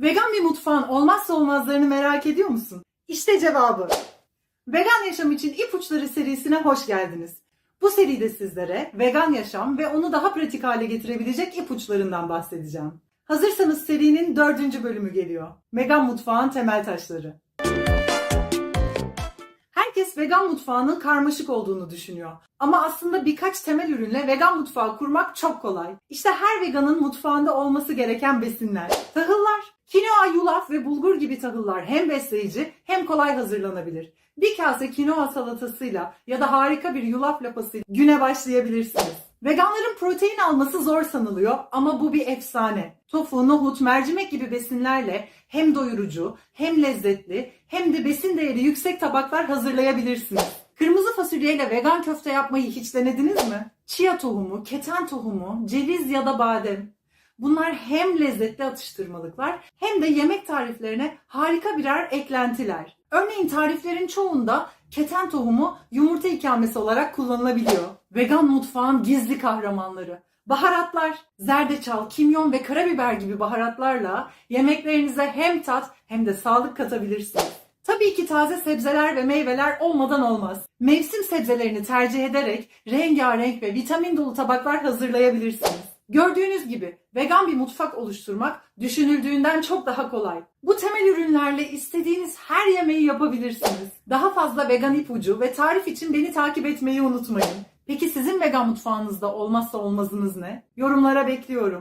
Vegan bir mutfağın olmazsa olmazlarını merak ediyor musun? İşte cevabı. Vegan Yaşam için İpuçları serisine hoş geldiniz. Bu seride sizlere vegan yaşam ve onu daha pratik hale getirebilecek ipuçlarından bahsedeceğim. Hazırsanız serinin dördüncü bölümü geliyor. Vegan mutfağın temel taşları. Herkes vegan mutfağının karmaşık olduğunu düşünüyor. Ama aslında birkaç temel ürünle vegan mutfağı kurmak çok kolay. İşte her veganın mutfağında olması gereken besinler. Tahıllar, kinoa, yulaf ve bulgur gibi tahıllar hem besleyici hem kolay hazırlanabilir. Bir kase kinoa salatasıyla ya da harika bir yulaf lapasıyla güne başlayabilirsiniz. Veganların protein alması zor sanılıyor ama bu bir efsane. Tofu, nohut, mercimek gibi besinlerle hem doyurucu, hem lezzetli, hem de besin değeri yüksek tabaklar hazırlayabilirsiniz. Kırmızı fasulyeyle vegan köfte yapmayı hiç denediniz mi? Chia tohumu, keten tohumu, ceviz ya da badem. Bunlar hem lezzetli atıştırmalıklar hem de yemek tariflerine harika birer eklentiler. Örneğin tariflerin çoğunda keten tohumu yumurta ikamesi olarak kullanılabiliyor. Vegan mutfağın gizli kahramanları. Baharatlar, zerdeçal, kimyon ve karabiber gibi baharatlarla yemeklerinize hem tat hem de sağlık katabilirsiniz. Tabii ki taze sebzeler ve meyveler olmadan olmaz. Mevsim sebzelerini tercih ederek rengarenk ve vitamin dolu tabaklar hazırlayabilirsiniz. Gördüğünüz gibi vegan bir mutfak oluşturmak düşünüldüğünden çok daha kolay. Bu temel ürünlerle istediğiniz her yemeği yapabilirsiniz. Daha fazla vegan ipucu ve tarif için beni takip etmeyi unutmayın. Peki sizin vegan mutfağınızda olmazsa olmazınız ne? Yorumlara bekliyorum.